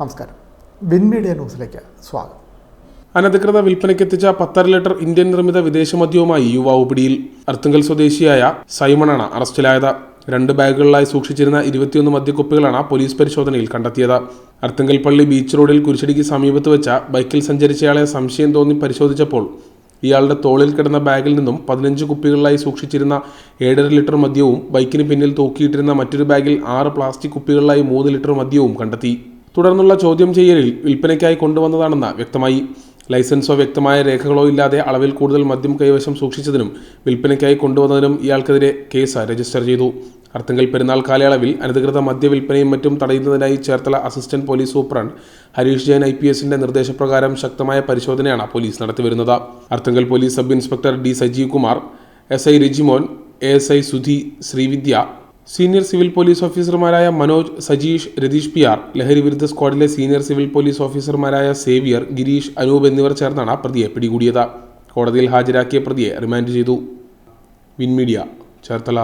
നമസ്കാരം. Win media ന്യൂസിലേക്ക് സ്വാഗതം. അനധികൃത വിൽപ്പനയ്ക്ക് വിൽപ്പനയ്ക്കെത്തിച്ച പത്തര ലിറ്റർ ഇന്ത്യൻ നിർമ്മിത വിദേശ മദ്യവുമായി യുവാവ് പിടിയിൽ. അർത്തുങ്കൽ സ്വദേശിയായ സൈമണാണ് അറസ്റ്റിലായത്. രണ്ട് ബാഗുകളിലായി സൂക്ഷിച്ചിരുന്ന ഇരുപത്തിയൊന്ന് മദ്യക്കുപ്പികളാണ് പോലീസ് പരിശോധനയിൽ കണ്ടെത്തിയത്. അർത്തുങ്കൽ പള്ളി ബീച്ച് റോഡിൽ കുരിശടിക്ക് സമീപത്ത് വെച്ച ബൈക്കിൽ സഞ്ചരിച്ചയാളെ സംശയം തോന്നി പരിശോധിച്ചപ്പോൾ ഇയാളുടെ തോളിൽ കിടന്ന ബാഗിൽ നിന്നും പതിനഞ്ച് കുപ്പികളിലായി സൂക്ഷിച്ചിരുന്ന ഏഴര ലിറ്റർ മദ്യവും ബൈക്കിന് പിന്നിൽ തൂക്കിയിട്ടിരുന്ന മറ്റൊരു ബാഗിൽ ആറ് പ്ലാസ്റ്റിക് കുപ്പികളിലായി മൂന്ന് ലിറ്റർ മദ്യവും കണ്ടെത്തി. തുടർന്നുള്ള ചോദ്യം ചെയ്യലിൽ വിൽപ്പനയ്ക്കായി കൊണ്ടുവന്നതാണെന്ന വ്യക്തമായി. ലൈസൻസോ വ്യക്തമായ രേഖകളോ ഇല്ലാതെ അളവിൽ കൂടുതൽ മദ്യം കൈവശം സൂക്ഷിച്ചതിനും വിൽപ്പനയ്ക്കായി കൊണ്ടുവന്നതിനും ഇയാൾക്കെതിരെ കേസ് രജിസ്റ്റർ ചെയ്തു. അർത്തുങ്കൽ പെരുന്നാൾ കാലയളവിൽ അനധികൃത മദ്യവിൽപ്പനയും മറ്റും തടയുന്നതിനായി Cherthala assistant police superintendent Harish Jayan I P എസിന്റെ നിർദ്ദേശപ്രകാരം ശക്തമായ പരിശോധനയാണ് police നടത്തിവരുന്നത്. Arthunkal police sub inspector D Sajeev Kumar S I Rajimon A S I Sudhi Srividya senior civil police ഓഫീസർമാരായ മനോജ് സജീഷ് രതീഷ് പി ആർ ലഹരി വിരുദ്ധ സ്ക്വാഡിലെ സീനിയർ സിവിൽ പോലീസ് ഓഫീസർമാരായ Xavier Girish Anoop എന്നിവർ ചേർന്നാണ് പ്രതിയെ പിടികൂടിയത്. കോടതിയിൽ ഹാജരാക്കിയ പ്രതിയെ റിമാൻഡ് ചെയ്തു. വിൻമീഡിയ ചേർത്തല.